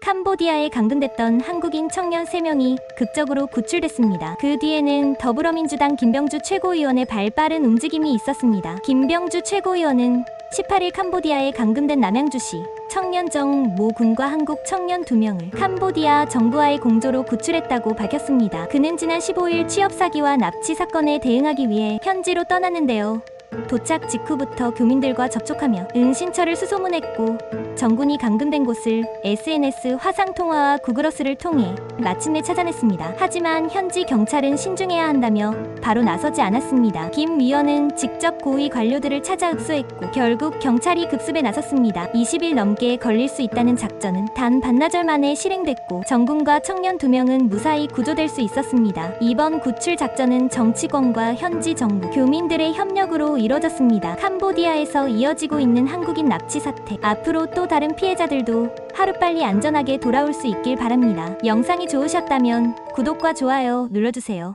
캄보디아에 강금됐던 한국인 청년 3명이 극적으로 구출됐습니다. 그 뒤에는 더불어민주당 김병주 최고위원의 발빠른 움직임이 있었습니다. 김병주 최고위원은 18일 캄보디아에 강금된 남양주시 청년정 모 군과 한국 청년 2명을 캄보디아 정부와의 공조로 구출했다고 밝혔습니다. 그는 지난 15일 취업 사기와 납치 사건에 대응하기 위해 현지로 떠났는데요. 도착 직후부터 교민들과 접촉하며 은신처를 수소문했고 정군이 감금된 곳을 SNS 화상통화와 구글어스를 통해 마침내 찾아냈습니다. 하지만 현지 경찰은 신중해야 한다며 바로 나서지 않았습니다. 김 위원은 직접 고위 관료들을 찾아 흡수했고 결국 경찰이 급습에 나섰습니다. 20일 넘게 걸릴 수 있다는 작전은 단 반나절 만에 실행됐고 정군과 청년 두 명은 무사히 구조될 수 있었습니다. 이번 구출 작전은 정치권과 현지 정부, 교민들의 협력으로 이뤄졌습니다. 캄보디아에서 이어지고 있는 한국인 납치 사태. 앞으로 또 다른 피해자들도 하루빨리 안전하게 돌아올 수 있길 바랍니다. 영상이 좋으셨다면 구독과 좋아요 눌러주세요.